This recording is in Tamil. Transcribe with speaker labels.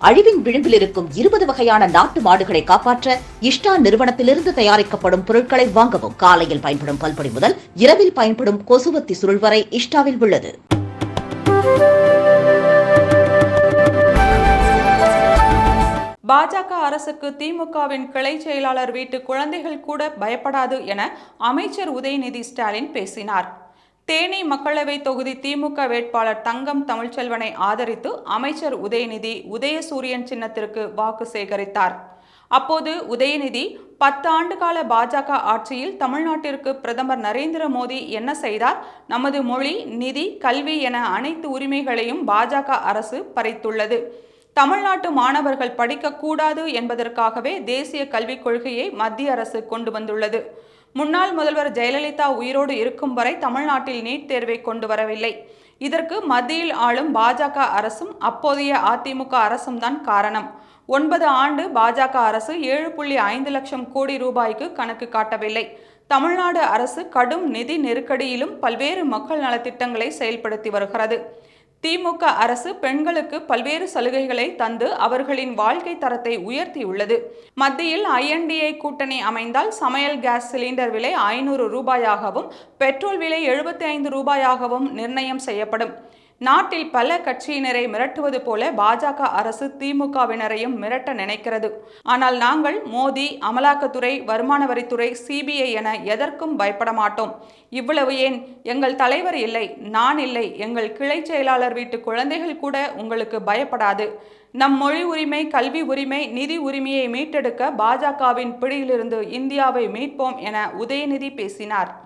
Speaker 1: அழிவின் விளிம்பில் இருக்கும் இருபது வகையான நாட்டு மாடுகளை காப்பாற்ற இஷ்டா நிறுவனத்திலிருந்து தயாரிக்கப்படும் பொருட்களை வாங்கவும் காலையில் பயன்படும் பல்பொடி முதல் இரவில் பயன்படும் கொசுவத்தி சுருள் வரை இஷ்டாவில் உள்ளது.
Speaker 2: பாஜக அரசுக்கு திமுகவின் கிளை செயலாளர் வீட்டு குழந்தைகள் கூட பயப்படாது என அமைச்சர் உதயநிதி ஸ்டாலின் பேசினார். தேனி மக்களவை தொகுதி திமுக வேட்பாளர் தங்கம் தமிழ்ச்செல்வனை ஆதரித்து அமைச்சர் உதயநிதி உதயசூரியன் சின்னத்திற்கு வாக்கு சேகரித்தார். அப்போது உதயநிதி பத்து ஆண்டுகால பாஜக ஆட்சியில் தமிழ்நாட்டிற்கு பிரதமர் நரேந்திர மோடி என்ன செய்தார்? நமது மொழி நிதி கல்வி என அனைத்து உரிமைகளையும் பாஜக அரசு பறித்துள்ளது. தமிழ்நாட்டு மாணவர்கள் படிக்கக்கூடாது என்பதற்காகவே தேசிய கல்விக் கொள்கையை மத்திய அரசு கொண்டு வந்துள்ளது. முன்னாள் முதல்வர் ஜெயலலிதா உயிரோடு இருக்கும் வரை தமிழ்நாட்டில் நீட் தேர்வை கொண்டு வரவில்லை. இதற்கு மத்தியில் ஆளும் பாஜக அரசும் அப்போதைய அதிமுக அரசும் தான் காரணம். ஒன்பது ஆண்டு பாஜக அரசு ஏழு புள்ளி ஐந்து லட்சம் கோடி ரூபாய்க்கு கணக்கு காட்டவில்லை. தமிழ்நாடு அரசு கடும் நிதி நெருக்கடியிலும் பல்வேறு மக்கள் நலத்திட்டங்களை செயல்படுத்தி வருகிறது. திமுக அரசு பெண்களுக்கு பல்வேறு சலுகைகளை தந்து அவர்களின் வாழ்க்கை தரத்தை உயர்த்தியுள்ளது. மத்தியில் ஐஎன்டிஏ கூட்டணி அமைந்தால் சமையல் கேஸ் சிலிண்டர் விலை ஐநூறு ரூபாயாகவும் பெட்ரோல் விலை எழுபத்தி ஐந்து ரூபாயாகவும் நிர்ணயம் செய்யப்படும். நாட்டில் பல கட்சியினரை மிரட்டுவது போல பாஜக அரசு திமுகவினரையும் மிரட்ட நினைக்கிறது. ஆனால் நாங்கள் மோடி அமலாக்கத்துறை வருமான வரித்துறை சிபிஐ என எதற்கும் பயப்பட மாட்டோம். இவ்வளவு ஏன்? எங்கள் தலைவர் இல்லை நான் இல்லை. எங்கள் கிளை செயலாளர் வீட்டு குழந்தைகள் கூட உங்களுக்கு பயப்படாது. நம் மொழி உரிமை கல்வி உரிமை நிதி உரிமையை மீட்டெடுக்க பாஜகவின் பிடியிலிருந்து இந்தியாவை மீட்போம் என உதயநிதி பேசினார்.